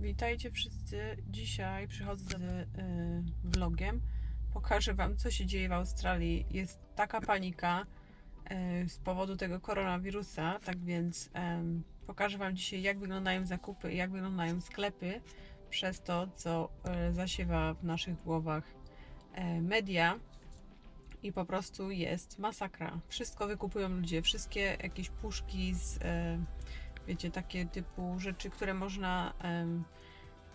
Witajcie wszyscy. Dzisiaj przychodzę z y, vlogiem. Pokażę Wam, co się dzieje w Australii. Jest taka panika y, z powodu tego koronawirusa, tak więc em, pokażę Wam dzisiaj, jak wyglądają zakupy jak wyglądają sklepy przez to, co y, zasiewa w naszych głowach e, media. I po prostu jest masakra. Wszystko wykupują ludzie, wszystkie jakieś puszki z e, wiecie, takie typu rzeczy, które można em,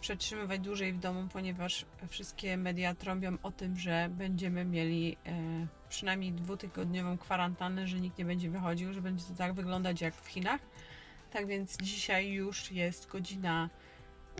przetrzymywać dłużej w domu, ponieważ wszystkie media trąbią o tym, że będziemy mieli e, przynajmniej dwutygodniową kwarantannę, że nikt nie będzie wychodził, że będzie to tak wyglądać jak w Chinach. Tak więc dzisiaj już jest godzina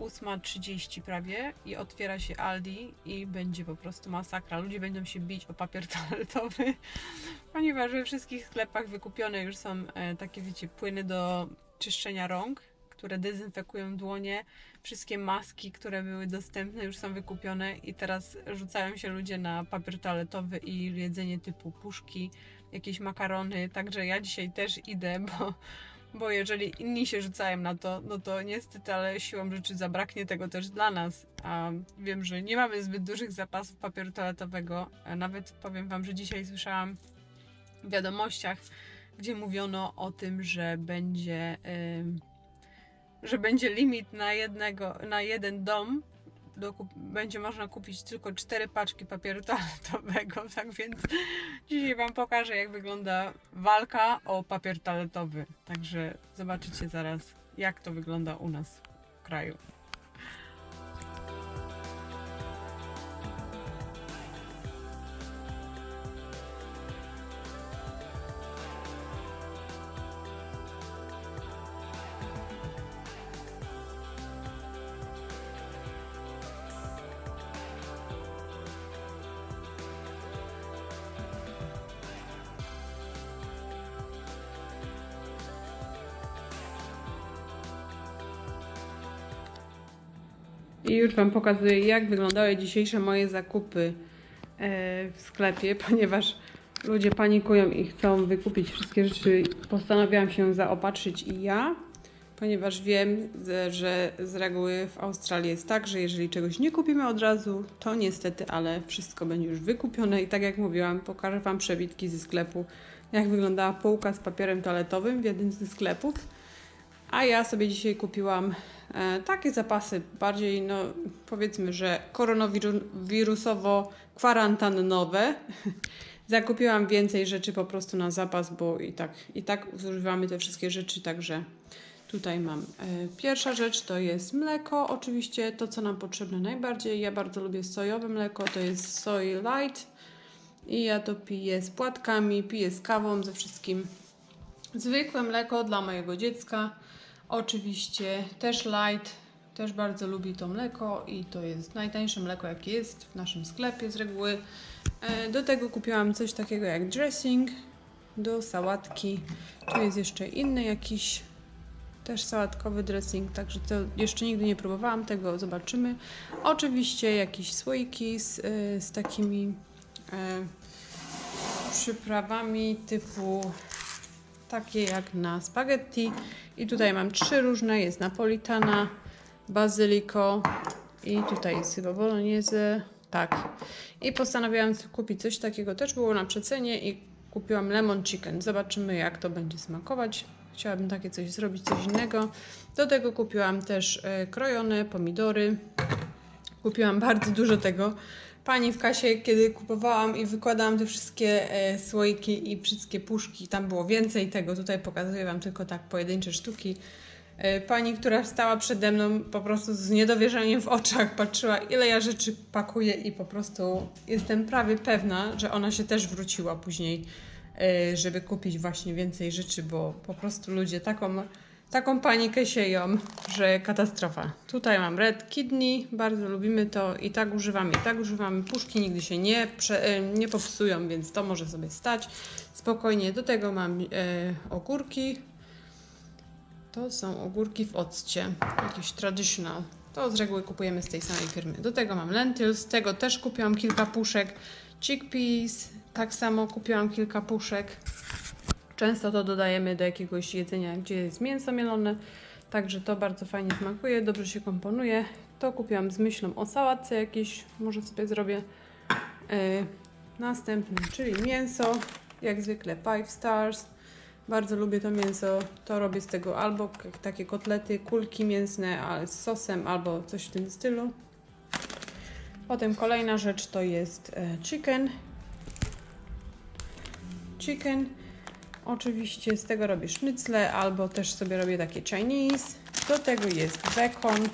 8.30 prawie i otwiera się Aldi i będzie po prostu masakra. Ludzie będą się bić o papier toaletowy, ponieważ we wszystkich sklepach wykupione już są e, takie, wiecie, płyny do czyszczenia rąk, które dezynfekują dłonie. Wszystkie maski, które były dostępne, już są wykupione i teraz rzucają się ludzie na papier toaletowy i jedzenie typu puszki, jakieś makarony. Także ja dzisiaj też idę, bo, bo jeżeli inni się rzucają na to, no to niestety, ale siłą rzeczy zabraknie tego też dla nas. A wiem, że nie mamy zbyt dużych zapasów papieru toaletowego. Nawet powiem Wam, że dzisiaj słyszałam w wiadomościach, gdzie mówiono o tym, że będzie, że będzie limit na jednego, na jeden dom. Będzie można kupić tylko cztery paczki papieru toaletowego, tak więc dzisiaj Wam pokażę, jak wygląda walka o papier toaletowy. Także zobaczycie zaraz, jak to wygląda u nas w kraju. I już Wam pokazuję, jak wyglądały dzisiejsze moje zakupy e, w sklepie, ponieważ ludzie panikują i chcą wykupić wszystkie rzeczy. Postanowiłam się zaopatrzyć i ja, ponieważ wiem, że- z reguły w Australii jest tak, że jeżeli czegoś nie kupimy od razu, to niestety, ale wszystko będzie już wykupione. I tak jak mówiłam, pokażę Wam przebitki ze sklepu, jak wyglądała półka z papierem toaletowym w jednym ze sklepów. A ja sobie dzisiaj kupiłam e, takie zapasy, bardziej, no powiedzmy, że koronawirusowo-kwarantannowe. Zakupiłam więcej rzeczy po prostu na zapas, bo i tak, i tak zużywamy te wszystkie rzeczy, także tutaj mam. E, pierwsza rzecz to jest mleko, oczywiście to, co nam potrzebne najbardziej. Ja bardzo lubię sojowe mleko, to jest soy light i ja to piję z płatkami, piję z kawą, ze wszystkim. Zwykłe mleko dla mojego dziecka. Oczywiście też light. Też bardzo lubi to mleko i to jest najtańsze mleko, jakie jest w naszym sklepie z reguły. E, Do tego kupiłam coś takiego jak dressing do sałatki. Tu jest jeszcze inny jakiś też sałatkowy dressing, także to jeszcze nigdy nie próbowałam tego, zobaczymy. Oczywiście jakieś słoiki z, e, z takimi e, przyprawami typu takie jak na spaghetti. I tutaj mam trzy różne. Jest napolitana, bazyliko i tutaj jest chyba bolognese. Tak. I postanowiłam kupić coś takiego. Też było na przecenie i kupiłam lemon chicken. Zobaczymy jak to będzie smakować. Chciałabym takie coś zrobić, coś innego. Do tego kupiłam też e, krojone pomidory. Kupiłam bardzo dużo tego. Pani w kasie, kiedy kupowałam i wykładałam te wszystkie e, słoiki i wszystkie puszki, tam było więcej tego. Tutaj pokazuję Wam tylko tak pojedyncze sztuki. E, pani, która stała przede mną, po prostu z niedowierzaniem w oczach patrzyła, ile ja rzeczy pakuję, i po prostu jestem prawie pewna, że ona się też wróciła później, e, żeby kupić właśnie więcej rzeczy, bo po prostu ludzie taką taką panikę sieją, że katastrofa. Tutaj mam red kidney, bardzo lubimy to i tak używamy, i tak używamy. Puszki nigdy się nie, prze, e, nie popsują, więc to może sobie stać. Spokojnie, do tego mam e, ogórki. To są ogórki w occie, jakiś traditional. To z reguły kupujemy z tej samej firmy. Do tego mam lentils, tego też kupiłam kilka puszek. Chickpeas, tak samo kupiłam kilka puszek. Często to dodajemy do jakiegoś jedzenia, gdzie jest mięso mielone. Także to bardzo fajnie smakuje, dobrze się komponuje. To kupiłam z myślą o sałatce jakieś, może sobie zrobię. E, następny, czyli mięso, jak zwykle Five Stars. Bardzo lubię to mięso, to robię z tego albo takie kotlety, kulki mięsne ale z sosem, albo coś w tym stylu. Potem kolejna rzecz to jest e, chicken. Chicken. Oczywiście z tego robię sznycle, albo też sobie robię takie Chinese. Do tego jest bekon.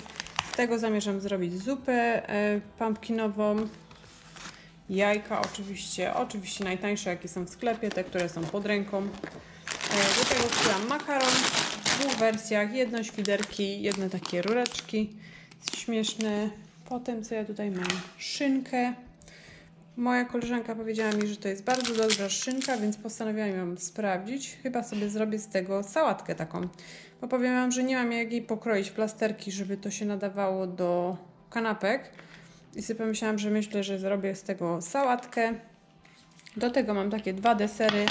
Z tego zamierzam zrobić zupę e, pumpkinową. Jajka oczywiście, oczywiście najtańsze jakie są w sklepie, te które są pod ręką. E, Do tego kupiłam makaron w dwóch wersjach, jedno świderki, jedne takie rureczki śmieszne. Potem co ja tutaj mam? Szynkę. Moja koleżanka powiedziała mi, że to jest bardzo dobra szynka, więc postanowiłam ją sprawdzić. Chyba sobie zrobię z tego sałatkę taką. Bo powiem wam, że nie mam jak jej pokroić plasterki, żeby to się nadawało do kanapek. I sobie pomyślałam, że myślę, że zrobię z tego sałatkę. Do tego mam takie dwa desery.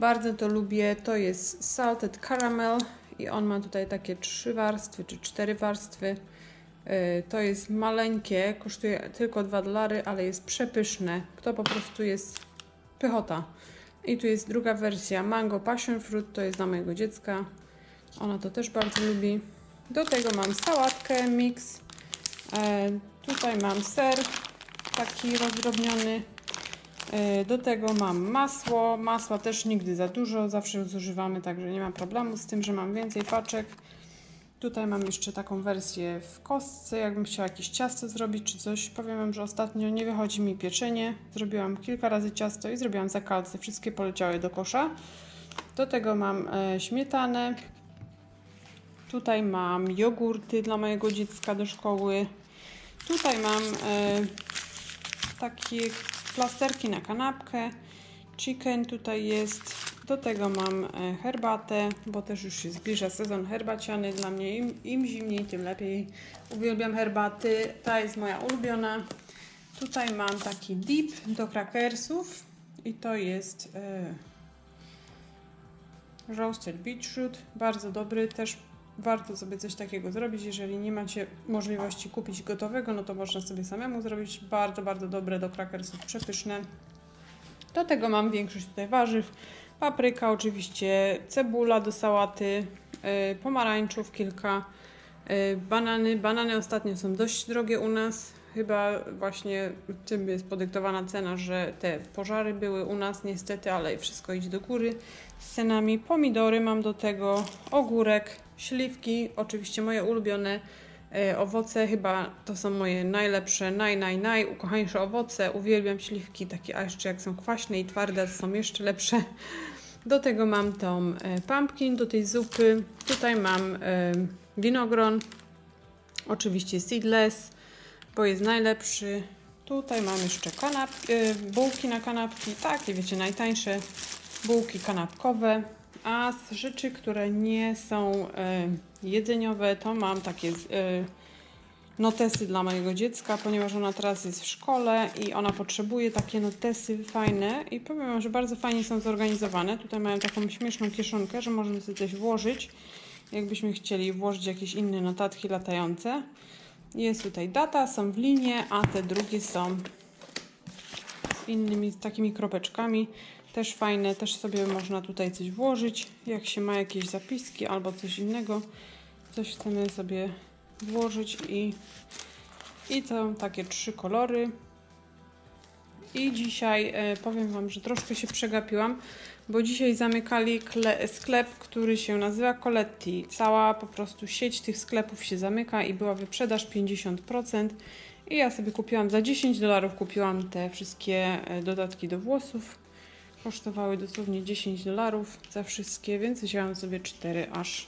Bardzo to lubię. To jest salted caramel i on ma tutaj takie trzy warstwy czy cztery warstwy. Yy, To jest maleńkie, kosztuje tylko 2 dolary, ale jest przepyszne. To po prostu jest pychota. I tu jest druga wersja mango passion fruit, to jest dla mojego dziecka. Ona to też bardzo lubi. Do tego mam sałatkę mix. E, tutaj mam ser taki rozdrobniony. E, Do tego mam masło. Masła też nigdy za dużo, zawsze zużywamy, także nie ma problemu z tym, że mam więcej paczek. Tutaj mam jeszcze taką wersję w kostce, jakbym chciała jakieś ciasto zrobić czy coś. Powiem Wam, że ostatnio nie wychodzi mi pieczenie. Zrobiłam kilka razy ciasto i zrobiłam zakalce. Wszystkie poleciały do kosza. Do tego mam e, śmietanę. Tutaj mam jogurty dla mojego dziecka do szkoły. Tutaj mam e, takie plasterki na kanapkę. Chicken tutaj jest. Do tego mam e, herbatę, bo też już się zbliża sezon herbaciany. Dla mnie im, im zimniej, tym lepiej. Uwielbiam herbaty. Ta jest moja ulubiona. Tutaj mam taki dip do krakersów i to jest e, roasted beetroot. Bardzo dobry. Też warto sobie coś takiego zrobić. Jeżeli nie macie możliwości kupić gotowego, no to można sobie samemu zrobić. Bardzo, bardzo dobre do krakersów. Przepyszne. Do tego mam większość tutaj warzyw. Papryka oczywiście, cebula do sałaty, yy, pomarańczów kilka, yy, banany. Banany ostatnio są dość drogie u nas. Chyba właśnie tym jest podyktowana cena, że te pożary były u nas niestety, ale wszystko idzie do góry z cenami. Pomidory mam do tego, ogórek, śliwki, oczywiście moje ulubione owoce, chyba to są moje najlepsze, naj, naj, naj, ukochańsze owoce. Uwielbiam śliwki, takie, a jeszcze jak są kwaśne i twarde, to są jeszcze lepsze. Do tego mam tą e, pumpkin, do tej zupy. Tutaj mam e, winogron, oczywiście seedless, bo jest najlepszy. Tutaj mam jeszcze kanap, e, bułki na kanapki, takie wiecie, najtańsze bułki kanapkowe. A z rzeczy, które nie są e, jedzeniowe, to mam takie e, notesy dla mojego dziecka, ponieważ ona teraz jest w szkole i ona potrzebuje takie notesy fajne i powiem wam, że bardzo fajnie są zorganizowane. Tutaj mają taką śmieszną kieszonkę, że możemy sobie coś włożyć, jakbyśmy chcieli włożyć jakieś inne notatki latające. Jest tutaj data, są w linie, a te drugie są z innymi z takimi kropeczkami. Też fajne, też sobie można tutaj coś włożyć, jak się ma jakieś zapiski albo coś innego. Coś chcemy sobie włożyć i, i to takie trzy kolory. I dzisiaj e, powiem Wam, że troszkę się przegapiłam, bo dzisiaj zamykali kle- sklep, który się nazywa Coletti. Cała po prostu sieć tych sklepów się zamyka i była wyprzedaż 50%. I ja sobie kupiłam za 10 dolarów kupiłam te wszystkie e, dodatki do włosów. Kosztowały dosłownie 10 dolarów za wszystkie, więc wzięłam sobie 4 aż.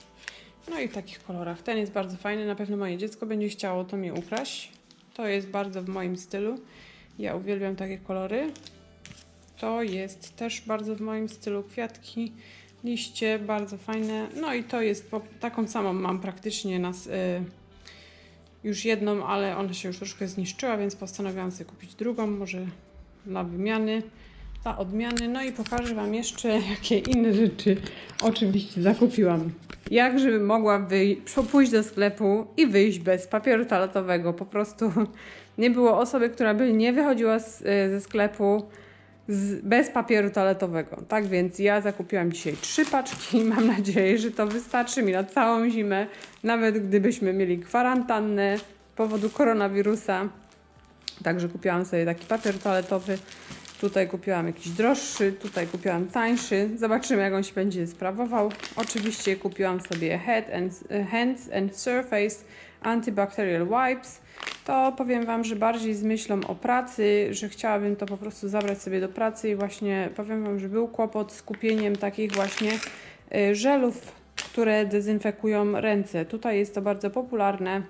No i w takich kolorach. Ten jest bardzo fajny, na pewno moje dziecko będzie chciało to mi ukraść. To jest bardzo w moim stylu. Ja uwielbiam takie kolory. To jest też bardzo w moim stylu. Kwiatki, liście, bardzo fajne. No i to jest, taką samą mam praktycznie nas, y, już jedną, ale ona się już troszkę zniszczyła, więc postanowiłam sobie kupić drugą, może dla wymiany. Pasta odmiany. No i pokażę Wam jeszcze, jakie inne rzeczy oczywiście zakupiłam. Jak żebym mogła wyj- pójść do sklepu i wyjść bez papieru toaletowego. Po prostu nie było osoby, która by nie wychodziła z, y, ze sklepu z, bez papieru toaletowego. Tak więc ja zakupiłam dzisiaj trzy paczki mam nadzieję, że to wystarczy mi na całą zimę, nawet gdybyśmy mieli kwarantannę z powodu koronawirusa. Także kupiłam sobie taki papier toaletowy. Tutaj kupiłam jakiś droższy, tutaj kupiłam tańszy. Zobaczymy, jak on się będzie sprawował. Oczywiście kupiłam sobie Head and, Hands and Surface Antibacterial Wipes. To powiem Wam, że bardziej z myślą o pracy, że chciałabym to po prostu zabrać sobie do pracy i właśnie powiem Wam, że był kłopot z kupieniem takich właśnie y, żelów, które dezynfekują ręce. Tutaj jest to bardzo popularne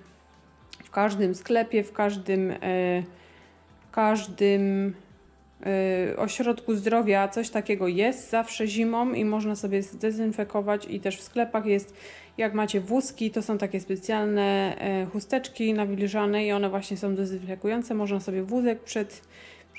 w każdym sklepie, w każdym, y, w każdym ośrodku zdrowia coś takiego jest zawsze zimą i można sobie zdezynfekować i też w sklepach jest, jak macie wózki, to są takie specjalne e, chusteczki nawilżane i one właśnie są dezynfekujące. Można sobie wózek przed,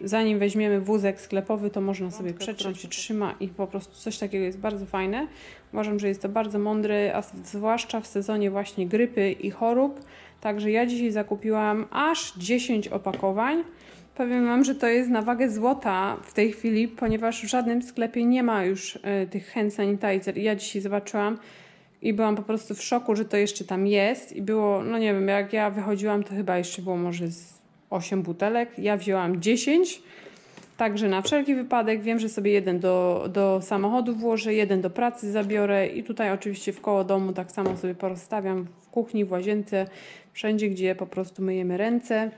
zanim weźmiemy wózek sklepowy, to można sobie przetrzeć, się trzyma i po prostu coś takiego jest bardzo fajne. Uważam, że jest to bardzo mądre, a zwłaszcza w sezonie właśnie grypy i chorób. Także ja dzisiaj zakupiłam aż 10 opakowań. Powiem Wam, że to jest na wagę złota w tej chwili, ponieważ w żadnym sklepie nie ma już e, tych hand sanitizer. I ja dzisiaj zobaczyłam i byłam po prostu w szoku, że to jeszcze tam jest. I było, no nie wiem, jak ja wychodziłam, to chyba jeszcze było może z 8 butelek. Ja wzięłam 10. Także na wszelki wypadek wiem, że sobie jeden do, do samochodu włożę, jeden do pracy zabiorę i tutaj oczywiście w koło domu tak samo sobie porozstawiam w kuchni, w łazience, wszędzie, gdzie po prostu myjemy ręce.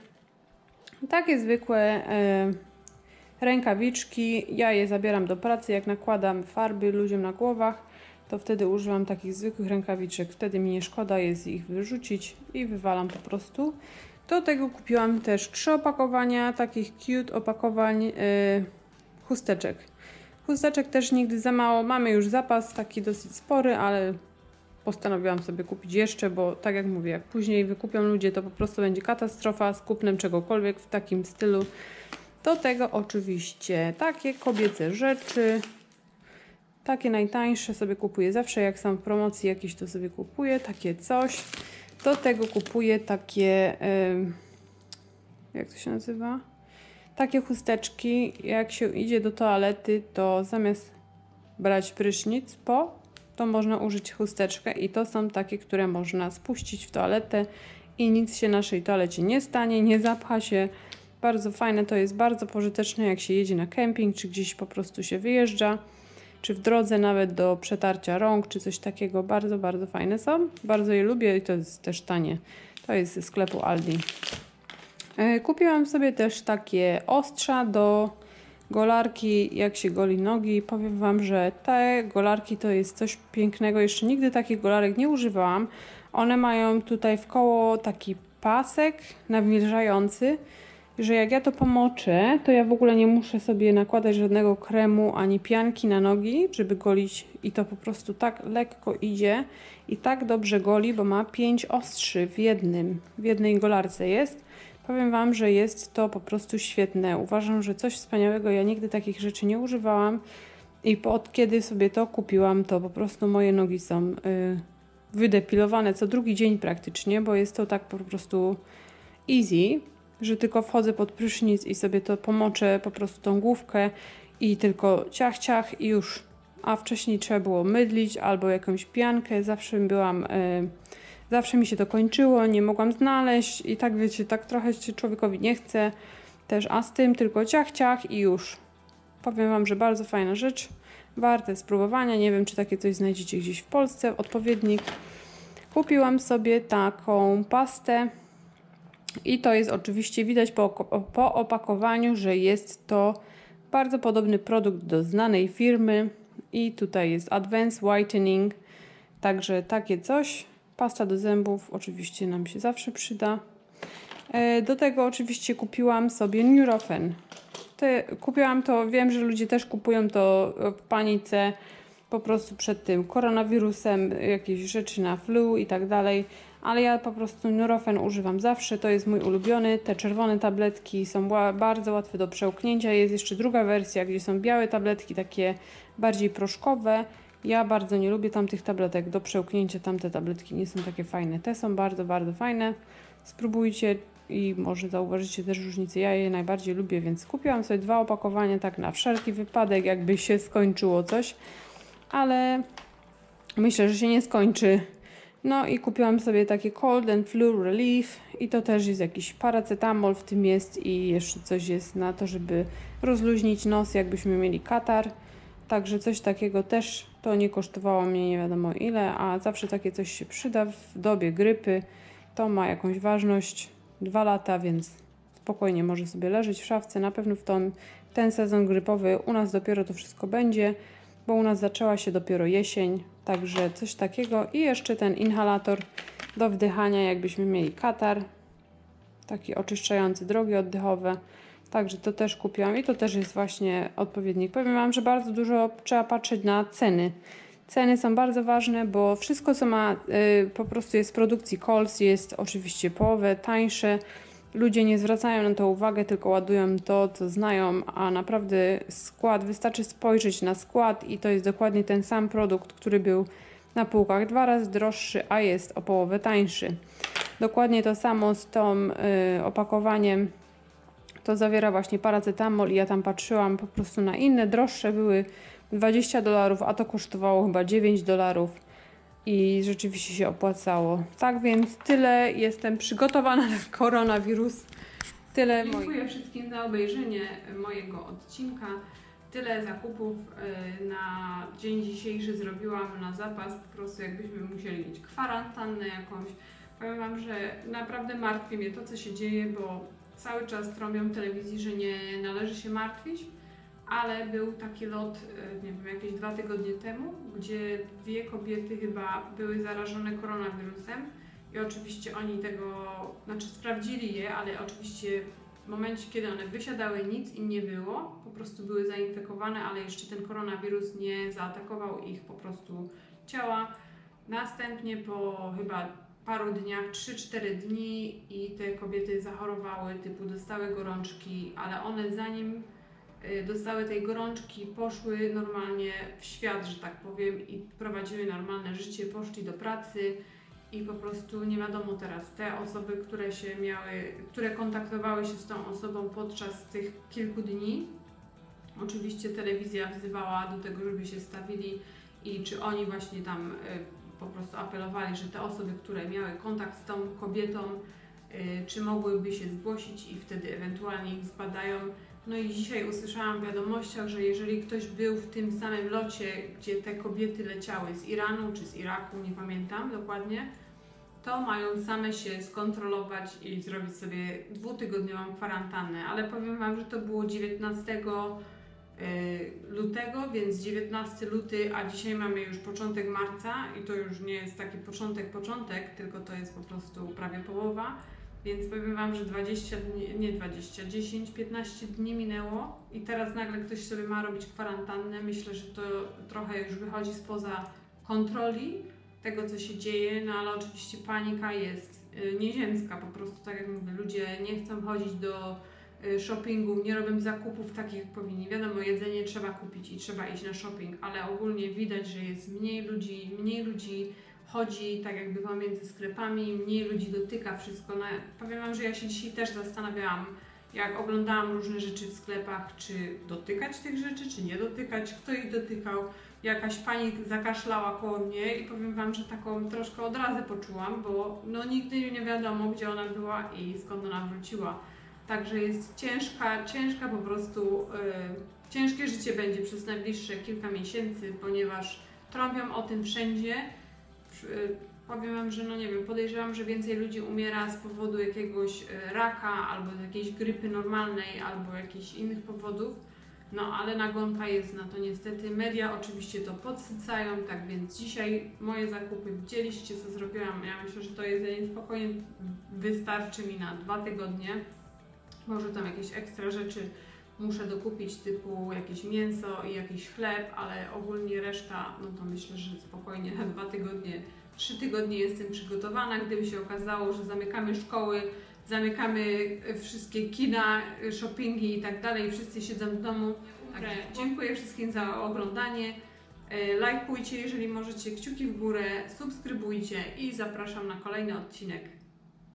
Takie zwykłe e, rękawiczki. Ja je zabieram do pracy, jak nakładam farby ludziom na głowach, to wtedy używam takich zwykłych rękawiczek. Wtedy mi nie szkoda jest ich wyrzucić i wywalam po prostu. Do tego kupiłam też trzy opakowania takich cute opakowań e, chusteczek. Chusteczek też nigdy za mało. Mamy już zapas taki dosyć spory, ale postanowiłam sobie kupić jeszcze, bo tak jak mówię, jak później wykupią ludzie, to po prostu będzie katastrofa z kupnem czegokolwiek w takim stylu. Do tego oczywiście takie kobiece rzeczy. Takie najtańsze sobie kupuję zawsze, jak są w promocji jakieś, to sobie kupuję takie coś. Do tego kupuję takie, jak to się nazywa? Takie chusteczki, jak się idzie do toalety, to zamiast brać prysznic po, to można użyć chusteczkę i to są takie, które można spuścić w toaletę i nic się naszej toalecie nie stanie, nie zapcha się. Bardzo fajne, to jest bardzo pożyteczne, jak się jedzie na kemping, czy gdzieś po prostu się wyjeżdża, czy w drodze nawet do przetarcia rąk, czy coś takiego. Bardzo, bardzo fajne są. Bardzo je lubię i to jest też tanie. To jest ze sklepu Aldi. E, Kupiłam sobie też takie ostrza do golarki, jak się goli nogi. Powiem Wam, że te golarki to jest coś pięknego. Jeszcze nigdy takich golarek nie używałam. One mają tutaj w koło taki pasek nawilżający, że jak ja to pomoczę, to ja w ogóle nie muszę sobie nakładać żadnego kremu ani pianki na nogi, żeby golić i to po prostu tak lekko idzie i tak dobrze goli, bo ma pięć ostrzy w jednym, w jednej golarce jest. Powiem Wam, że jest to po prostu świetne. Uważam, że coś wspaniałego. Ja nigdy takich rzeczy nie używałam i od kiedy sobie to kupiłam, to po prostu moje nogi są y, wydepilowane co drugi dzień praktycznie, bo jest to tak po prostu easy, że tylko wchodzę pod prysznic i sobie to pomoczę po prostu tą główkę i tylko ciach, ciach i już. A wcześniej trzeba było mydlić albo jakąś piankę. Zawsze byłam... Y, Zawsze mi się to kończyło, nie mogłam znaleźć i tak wiecie, tak trochę się człowiekowi nie chce też, a z tym tylko ciach, ciach i już. Powiem Wam, że bardzo fajna rzecz, warte spróbowania. Nie wiem, czy takie coś znajdziecie gdzieś w Polsce, odpowiednik. Kupiłam sobie taką pastę i to jest oczywiście widać po, po opakowaniu, że jest to bardzo podobny produkt do znanej firmy i tutaj jest Advanced Whitening, także takie coś. Pasta do zębów oczywiście nam się zawsze przyda. E, Do tego oczywiście kupiłam sobie Nurofen. Te, kupiłam to, wiem, że ludzie też kupują to w panice po prostu przed tym koronawirusem, jakieś rzeczy na flu i tak dalej, ale ja po prostu Nurofen używam zawsze, to jest mój ulubiony. Te czerwone tabletki są bardzo łatwe do przełknięcia. Jest jeszcze druga wersja, gdzie są białe tabletki, takie bardziej proszkowe. Ja bardzo nie lubię tamtych tabletek do przełknięcia. Tamte tabletki nie są takie fajne. Te są bardzo, bardzo fajne. Spróbujcie i może zauważycie też różnicę. Ja je najbardziej lubię, więc kupiłam sobie dwa opakowania tak na wszelki wypadek, jakby się skończyło coś, ale myślę, że się nie skończy. No i kupiłam sobie takie Cold and Flu Relief i to też jest jakiś paracetamol w tym jest i jeszcze coś jest na to, żeby rozluźnić nos, jakbyśmy mieli katar. Także coś takiego też to nie kosztowało mnie nie wiadomo ile, a zawsze takie coś się przyda w dobie grypy. To ma jakąś ważność, dwa lata, więc spokojnie może sobie leżeć w szafce. Na pewno w ten, ten sezon grypowy u nas dopiero to wszystko będzie, bo u nas zaczęła się dopiero jesień, także coś takiego. I jeszcze ten inhalator do wdychania, jakbyśmy mieli katar, taki oczyszczający drogi oddechowe. Także to też kupiłam i to też jest właśnie odpowiednik. Powiem Wam, że bardzo dużo trzeba patrzeć na ceny. Ceny są bardzo ważne, bo wszystko, co ma y, po prostu jest z produkcji Coles, jest oczywiście połowę tańsze. Ludzie nie zwracają na to uwagę, tylko ładują to, co znają, a naprawdę skład, wystarczy spojrzeć na skład i to jest dokładnie ten sam produkt, który był na półkach dwa razy droższy, a jest o połowę tańszy. Dokładnie to samo z tą y, opakowaniem to zawiera właśnie paracetamol i ja tam patrzyłam po prostu na inne, droższe były 20 dolarów, a to kosztowało chyba 9 dolarów i rzeczywiście się opłacało. Tak więc tyle, jestem przygotowana na koronawirus. Tyle Dziękuję wszystkim za obejrzenie mojego odcinka. Tyle zakupów y, na dzień dzisiejszy zrobiłam na zapas, po prostu jakbyśmy musieli mieć kwarantannę jakąś. Powiem Wam, że naprawdę martwi mnie to, co się dzieje, bo cały czas trąbią w telewizji, że nie należy się martwić, ale był taki lot, e, nie wiem, jakieś dwa tygodnie temu, gdzie dwie kobiety chyba były zarażone koronawirusem i oczywiście oni tego, znaczy sprawdzili je, ale oczywiście w momencie, kiedy one wysiadały, nic im nie było, po prostu były zainfekowane, ale jeszcze ten koronawirus nie zaatakował ich po prostu ciała. Następnie po chyba paru dniach, 3-4 dni i te kobiety zachorowały, typu dostały gorączki, ale one zanim y, dostały tej gorączki, poszły normalnie w świat, że tak powiem, i prowadziły normalne życie, poszli do pracy i po prostu nie wiadomo teraz, te osoby, które się miały, które kontaktowały się z tą osobą podczas tych kilku dni, oczywiście telewizja wzywała do tego, żeby się stawili i czy oni właśnie tam y, po prostu apelowali, że te osoby, które miały kontakt z tą kobietą, y, czy mogłyby się zgłosić i wtedy ewentualnie ich zbadają. No i dzisiaj usłyszałam w wiadomościach, że jeżeli ktoś był w tym samym locie, gdzie te kobiety leciały z Iranu czy z Iraku, nie pamiętam dokładnie, to mają same się skontrolować i zrobić sobie dwutygodniową kwarantannę. Ale powiem Wam, że to było 19 y, lutego, więc 19 luty, a dzisiaj mamy już początek marca i to już nie jest taki początek, początek, tylko to jest po prostu prawie połowa. Więc powiem Wam, że 20 dni, nie 20, 10, 15 dni minęło i teraz nagle ktoś sobie ma robić kwarantannę. Myślę, że to trochę już wychodzi spoza kontroli tego, co się dzieje, no ale oczywiście panika jest y, nieziemska po prostu, tak jak mówię, ludzie nie chcą chodzić do shoppingu, nie robią zakupów takich jak powinni. Wiadomo, jedzenie trzeba kupić i trzeba iść na shopping, ale ogólnie widać, że jest mniej ludzi, mniej ludzi chodzi tak jakby pomiędzy sklepami, mniej ludzi dotyka wszystko. No, powiem Wam, że ja się dzisiaj też zastanawiałam, jak oglądałam różne rzeczy w sklepach, czy dotykać tych rzeczy, czy nie dotykać, kto ich dotykał. Jakaś pani zakaszlała koło mnie i powiem Wam, że taką troszkę odrazę poczułam, bo no nigdy nie wiadomo, gdzie ona była i skąd ona wróciła. Także jest ciężka, ciężka po prostu, y, ciężkie życie będzie przez najbliższe kilka miesięcy, ponieważ trąbią o tym wszędzie. Y, Powiem Wam, że no nie wiem, podejrzewam, że więcej ludzi umiera z powodu jakiegoś y, raka, albo jakiejś grypy normalnej, albo jakichś innych powodów. No ale nagonka jest na to niestety. Media oczywiście to podsycają, tak więc dzisiaj moje zakupy widzieliście, co zrobiłam. Ja myślę, że to jedzenie spokojnie wystarczy mi na dwa tygodnie. Może tam jakieś ekstra rzeczy muszę dokupić, typu jakieś mięso i jakiś chleb, ale ogólnie reszta, no to myślę, że spokojnie na dwa tygodnie trzy tygodnie jestem przygotowana. Gdyby się okazało, że zamykamy szkoły, zamykamy wszystkie kina, shoppingi i tak dalej, wszyscy siedzą w domu. Także dziękuję wszystkim za oglądanie. E, Lajkujcie, jeżeli możecie, kciuki w górę, subskrybujcie i zapraszam na kolejny odcinek.